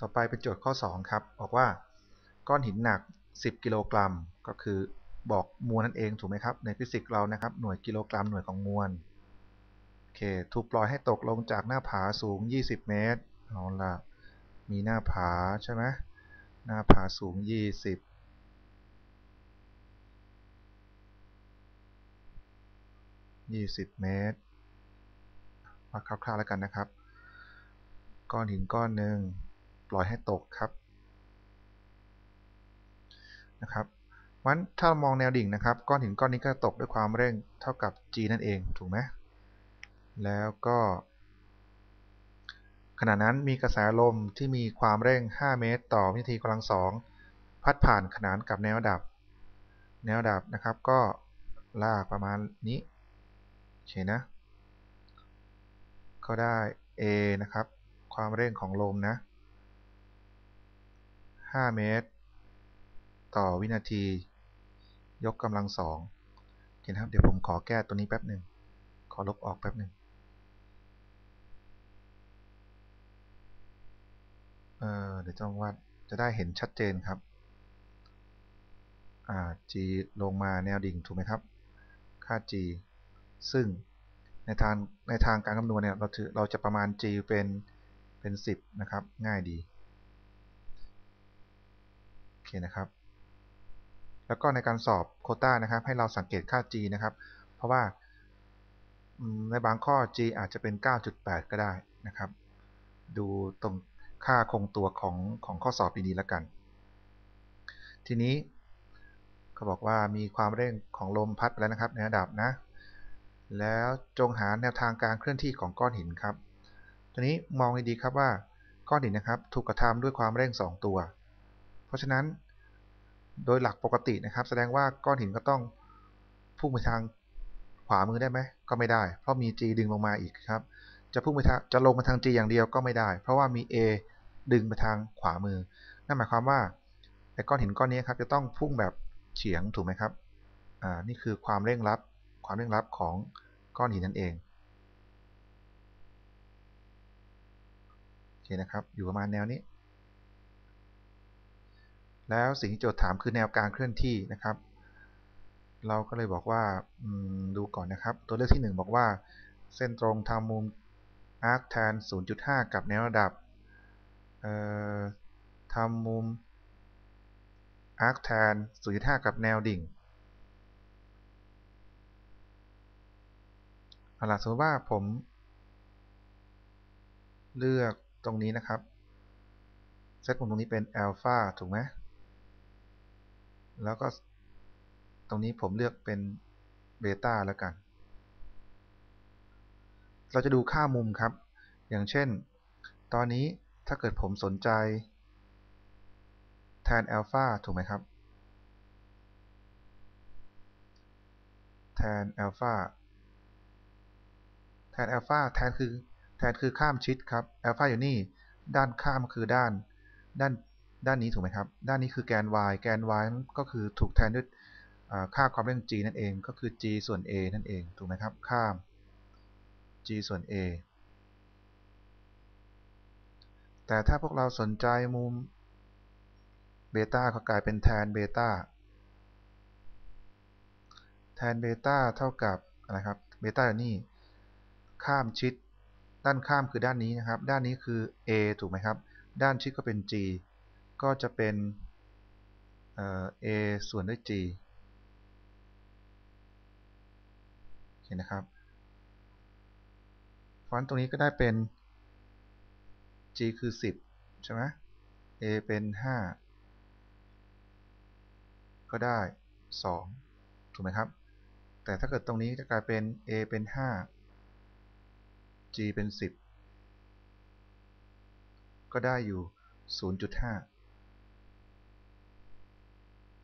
ต่อไปเป็นโจทย์ข้อ 2 ครับ บอกว่าก้อนหินหนัก 10 กิโลกรัม ก็คือบอกมวลนั่นเองถูกไหมครับ ในฟิสิกส์เรานะครับ หน่วยกิโลกรัมหน่วยของมวลโอเค ถูกปล่อยให้ตกลงจากหน้าผาสูง 20 เมตรเอาละมีหน้าผาใช่ไหมหน้าผาสูง 20 20เมตรวัดคร่าวๆแล้วกันนะครับ ก้อนหินก้อนหนึ่ง ปล่อยให้ตกครับนะครับวันถ้ามองแนวดิ่งนะครับก้อนหินก้อนนี้ก็ตกด้วยความเร่งเท่ากับ g นั่นเองถูกไหมแล้วก็ ขณะนั้นมีกระแสลมที่มีความเร่ง 5 เมตร ต่อวินาทีกำลังสองพัดผ่านขนานกับแนวดับ แนวดับนะครับก็ลากประมาณนี้โอเคนะ ก็ได้ a นะครับ ความเร่งของลมนะ 5เมตร ต่อวินาที ยกกำลังสองเห็นครับ เดี๋ยวผมขอแก้ตัวนี้แป๊บหนึ่ง ขอลบออกแป๊บหนึ่งเเดี๋ยวจะวาดจะได้เห็นชัดเจนครับ g ลงมาแนวดิ่งถูกไหมครับ ค่า g ซึ่งในทางในทางการคำนวณเนี่ยเราถือเราจะประมาณ g เป็นเป็น 10 นะครับ ง่ายดี คนะครับ แล้วก็ในการสอบโคต้านะครับ ให้เราสังเกตค่า g นะครับ เพราะว่าในบางข้อ g อาจจะเป็น 9.8 ก็ได้นะครับ ดูตรงค่าคงตัวของของข้อสอบดีๆแล้วกัน ทีนี้เขาบอกว่ามีความเร่งของลมพัดไปแล้วนะครับ ในระดับนะ แล้วจงหาแนวทางการเคลื่อนที่ของก้อนหินครับ ทีนี้มองดีๆครับว่าก้อนหินนะครับ ถูกกระทำด้วยความเร่ง 2 ตัว เพราะฉะนั้น โดยหลักปกตินะครับ แสดงว่าก้อนหินก็ต้องพุ่งไปทางขวามือได้ไหมก็ไม่ได้ เพราะมี g ดึงลงมาอีกครับ จะพุ่งไปทางจะลงมาทาง g อย่างเดียวก็ไม่ได้ เพราะว่ามี a ดึงไปทางขวามือ นั่นหมายความว่าไอ้ก้อนหินก้อนนี้ครับจะต้องพุ่งแบบเฉียงถูกไหมครับ อ่า นี่คือความเร่งรับความเร่งรับของก้อนหินนั่นเองโอเคนะครับ อยู่ประมาณแนวนี้ แล้วสิ่งที่โจทย์ถามคือแนวการเคลื่อนที่นะครับ เราก็เลยบอกว่าดูก่อนนะครับ ตัวเลือกที่ 1 บอกว่า เส้นตรงทำมุมอาร์คแทน 0.5 กับแนวระดับทำมุมอาร์คแทน 0.5 กับแนวดิ่งเอาล่ะสมมติว่าผม เลือกตรงนี้นะครับ เซตมุมตรงนี้เป็นอัลฟาถูกไหม แล้วก็ตรงนี้ผมเลือกเป็นเบต้าแล้วกัน เราจะดูค่ามุมครับ อย่างเช่น ตอนนี้ถ้าเกิดผมสนใจ แทนอัลฟาถูกไหมครับ แทนอัลฟาแทนอัลฟาแทนคือแทนคือข้ามชิดครับอัลฟาอยู่นี่ ด้านข้ามคือด้าน ด้าน ด้านนี้ถูกไหมครับ ด้านนี้คือแกน y แกน y ก็คือถูกแทนด้วยค่าความเร่ง g นั่นเอง ก็คือ g ส่วน a นั่นเอง ถูกไหมครับข้าม g ส่วน a แต่ถ้าพวกเราสนใจมุมเบต้าก็กลายเป็นแทนเบต้า แทนเบต้าเท่ากับอะไรครับ เบต้านี่ ข้ามชิด ด้านข้ามคือด้านนี้นะครับ ด้านนี้คือ a ถูกไหมครับ ด้านชิดก็เป็น g ก็จะเป็น a ส่วนด้วย g เห็นนะครับ ฟอนต์ตรงนี้ก็ได้เป็น g คือ 10 ใช่ไหม a เป็น 5 ก็ได้ 2 ถูกไหมครับ แต่ถ้าเกิดตรงนี้จะกลายเป็น a เป็น 5 g เป็น 10 ก็ได้อยู่ 0.5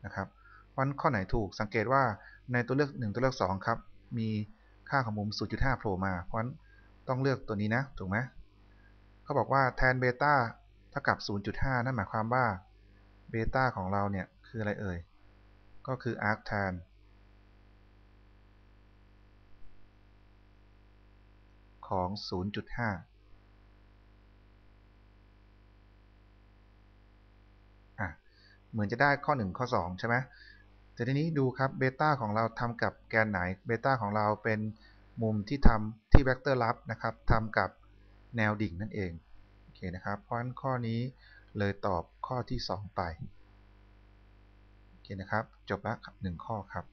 นะครับวันข้อไหนถูกสังเกตว่าในตัวเลือก 1 ตัวเลือก2ครับมีค่าของมุม 0.5โผล่มา เพราะฉะนั้นต้องเลือกตัวนี้นะถูกไหมเขาบอกว่าแทนเบต้าเท่ากับ 0.5 นั่นหมายความว่าเบต้าของเราเนี่ยคืออะไรเอ่ย ก็คือ arctan ของ 0.5 เหมือนจะได้ข้อ 1 ข้อ 2 ใช่ไหมแต่ทีนี้ดูครับเบต้าของเราทำกับแกนไหนเบต้าของเราเป็นมุมที่ทำที่เวกเตอร์ลับนะครับทำกับแนวดิ่งนั่นเองโอเคนะครับ เพราะฉะนั้นข้อนี้เลยตอบข้อที่ 2 ไปโอเคนะครับ จบแล้วหนึ่งข้อครับ